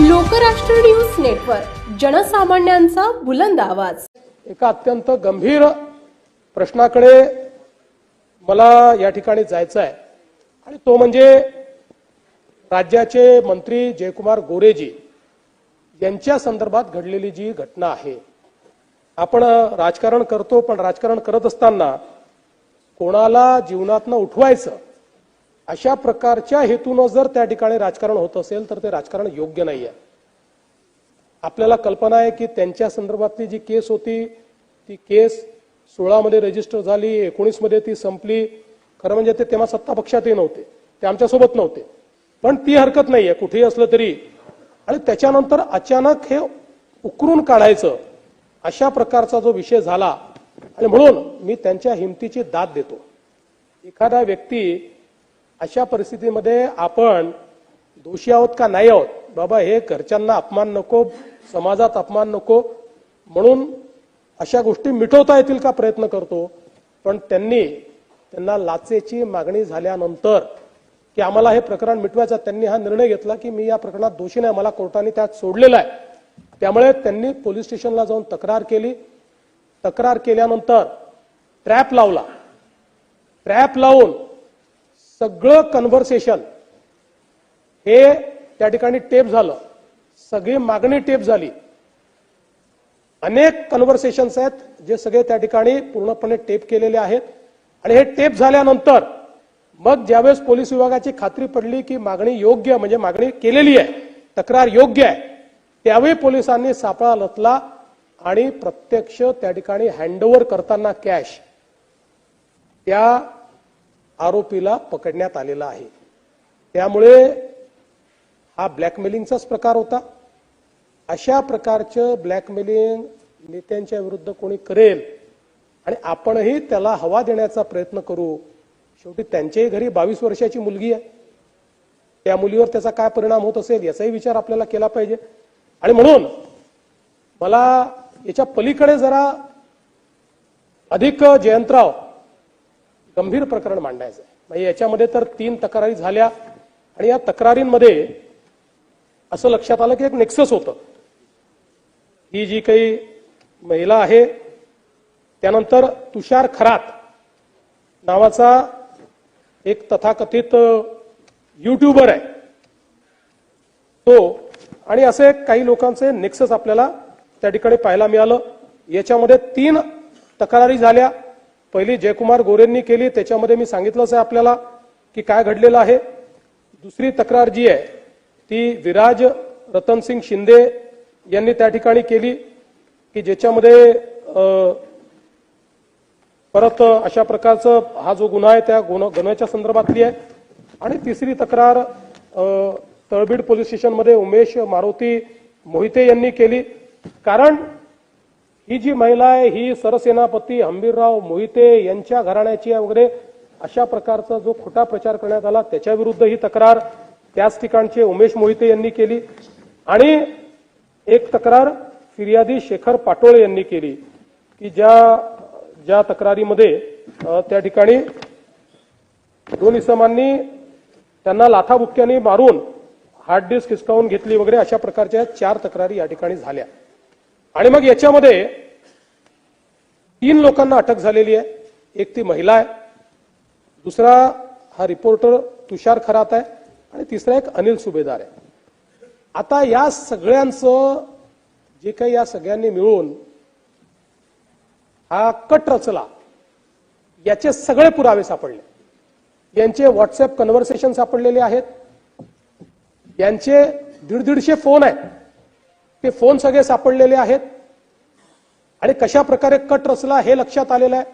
Lokrashtra news network जनसामान्यांचा बुलंद आवाज. एका अत्यंत गंभीर प्रश्नाकडे मला या ठिकाणी जायचं आहे. आणि तो म्हणजे राज्याचे मंत्री जयकुमार गोरेजी यांच्या संदर्भात घडलेली जी घटना आहे. आपण राजकारण करतो पण राजकारण करत असताना कोणाला जीवनातनं उठवायचं अशा प्रकारच्या हेतूनं जर त्या ठिकाणी राजकारण होत असेल तर ते राजकारण योग्य नाही आहे आपल्याला कल्पना आहे की त्यांच्या संदर्भातली जी केस होती ती केस सोळामध्ये रजिस्टर झाली एकोणीसमध्ये ती संपली. खरं म्हणजे ते तेव्हा सत्ता पक्षातही नव्हते. ते आमच्यासोबत नव्हते. पण ती हरकत नाही आहे कुठेही असलं तरी. आणि त्याच्यानंतर अचानक हे उकरून काढायचं अशा प्रकारचा जो विषय झाला. आणि म्हणून मी त्यांच्या हिमतीची दाद देतो. एखादा व्यक्ती अशा परिस्थितीमध्ये आपण दोषी आहोत का नाही आहोत? बाबा हे घरच्यांना अपमान नको समाजात अपमान नको. म्हणून अशा गोष्टी मिटवता येतील का प्रयत्न करतो. पण त्यांनी त्यांना लाचेची मागणी झाल्यानंतर की आम्हाला हे प्रकरण मिटवायचं त्यांनी हा निर्णय घेतला की मी या प्रकरणात दोषी नाही मला कोर्टाने त्यात सोडलेलं आहे. त्यामुळे त्यांनी पोलीस स्टेशनला जाऊन तक्रार केली. तक्रार केल्यानंतर ट्रॅप लावला. ट्रॅप लावून सगळं कन्व्हर्सेशन हे त्या ठिकाणी टेप झालं. सगळी मागणी टेप झाली. अनेक कन्व्हर्सेशन्स आहेत जे सगळे त्या ठिकाणी पूर्णपणे टेप केलेले आहेत. आणि हे टेप झाल्यानंतर मग ज्यावेळेस पोलीस विभागाची खात्री पडली की मागणी योग्य म्हणजे मागणी केलेली आहे तक्रार योग्य आहे त्यावेळी पोलिसांनी सापळा लतला आणि प्रत्यक्ष त्या ठिकाणी हँडओव्हर करताना कॅश त्या आरोपीला पकडण्यात आलेला आहे. त्यामुळे हा ब्लॅकमेलिंगचाच प्रकार होता. अशा प्रकारचं ब्लॅकमेलिंग नेत्यांच्या विरुद्ध कोणी करेल आणि आपणही त्याला हवा देण्याचा प्रयत्न करू शेवटी त्यांच्याही घरी बावीस वर्षाची मुलगी आहे. त्या मुलीवर त्याचा काय परिणाम होत असेल याचाही विचार आपल्याला केला पाहिजे. आणि म्हणून मला याच्या पलीकडे जरा अधिक जयंतराव गंभीर प्रकरण मांडायचं आहे म्हणजे याच्यामध्ये तर तीन तक्रारी झाल्या आणि या तक्रारींमध्ये असं लक्षात आलं की एक नेक्सस होतं. ही जी काही महिला आहे त्यानंतर तुषार खरात नावाचा एक तथाकथित युट्यूबर आहे. तो आणि असे काही लोकांचे नेक्सस आपल्याला त्या ठिकाणी पाहायला मिळालं. याच्यामध्ये तीन तक्रारी झाल्या. पहिली जयकुमार गोरेंनी केली त्याच्यामध्ये मी सांगितलंच आहे आपल्याला की काय घडलेलं आहे. दुसरी तक्रार जी आहे ती विराज रतनसिंग शिंदे यांनी त्या ठिकाणी केली की ज्याच्यामध्ये परत अशा प्रकारचं हा जो गुन्हा आहे त्या गुन्हा गुन्ह्याच्या संदर्भातली आहे. आणि तिसरी तक्रार तळबीड पोलीस स्टेशनमध्ये उमेश मारुती मोहिते यांनी केली. कारण ही जी महिला आहे ही सरसेनापती हंबीरराव मोहिते यांच्या घराण्याची आहे वगैरे अशा प्रकारचा जो खोटा प्रचार करण्यात आला त्याच्या विरुद्ध ही तक्रार त्याच ठिकाणचे उमेश मोहिते यांनी केली. आणि एक तक्रार फिर्यादी शेखर पाटोळे यांनी केली की ज्या ज्या तक्रारीमध्ये त्या ठिकाणी दोन इसमांनी त्यांना लाथाबुक्क्याने मारून हार्ड डिस्क हिसकावून घेतली वगैरे अशा प्रकारच्या चार तक्रारी या ठिकाणी झाल्या. आणि मग याच्यामध्ये तीन लोकांना अटक झालेली आहे. एक ती महिला आहे. दुसरा हा रिपोर्टर तुषार खरात आहे. आणि तिसरा एक अनिल सुभेदार आहे. आता या सगळ्यांचं जे काही या सगळ्यांनी मिळून हा कट रचला याचे सगळे पुरावे सापडले. यांचे व्हॉट्सअप कन्व्हर्सेशन सापडलेले आहेत. यांचे दीड दीडशे फोन आहेत. ते फोन सगळे सापडलेले आहेत. आणि कशा प्रकारे कट रचला हे लक्षात आलेलं आहे?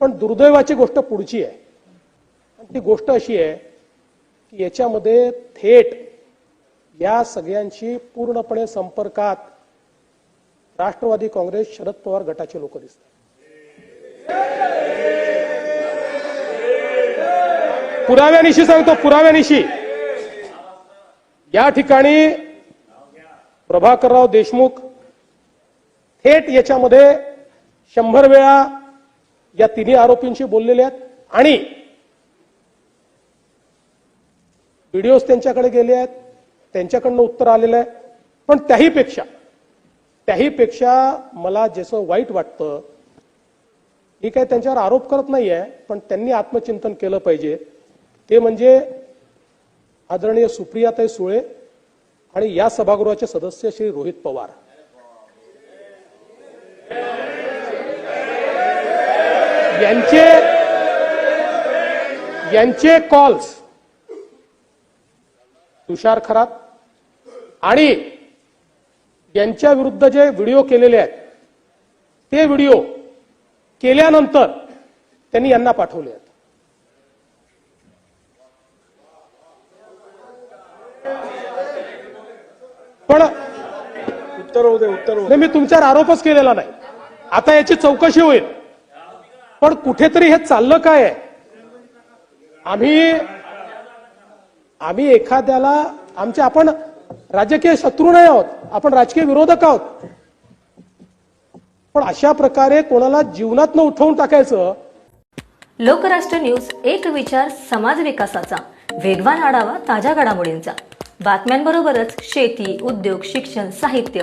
पण दुर्दैवाची गोष्ट पुढची आहे. आणि ती गोष्ट अशी आहे की याच्यामध्ये थेट या सगळ्यांशी पूर्णपणे संपर्कात राष्ट्रवादी काँग्रेस शरद पवार गटाचे लोक दिसतात. पुराव्यानिशी सांगतो पुराव्यानिशी. या ठिकाणी प्रभाकरराव देशमुख थेट याच्यामध्ये शंभर वेळा या तिन्ही आरोपींशी बोललेले आहेत आणि व्हिडिओज त्यांच्याकडे गेले आहेत त्यांच्याकडनं उत्तर आलेलं आहे. पण त्याही पेक्षा त्याही पेक्षा मला जसं वाईट वाटतं मी काही त्यांच्यावर आरोप करत नाहीये पण त्यांनी आत्मचिंतन केलं पाहिजे. ते म्हणजे आदरणीय सुप्रियाताई सुळे आणि या सभागृहाचे सदस्य श्री रोहित पवार. यांचे यांचे कॉल्स तुषार खरात आणि यांच्या विरुद्ध जे व्हिडिओ केलेले आहेत ते व्हिडिओ केल्यानंतर त्यांनी यांना पाठवले आहेत. पण उत्तर होऊ दे उत्तर होऊ दे. नाही मी तुमच्यावर आरोपच केलेला नाही. आता याची चौकशी होईल. पण कुठेतरी हे चाललं काय? आहे आम्ही आम्ही एखाद्याला आमचे आपण राजकीय शत्रू नाही आहोत आपण राजकीय विरोधक आहोत. पण अशा प्रकारे कोणाला जीवनात न उठवून टाकायचं. लोकराष्ट्र न्यूज एक विचार समाज विकासाचा. वेगवान आढावा ताज्या घडामोडींचा. बातम्यांबरोबरच शेती उद्योग शिक्षण साहित्य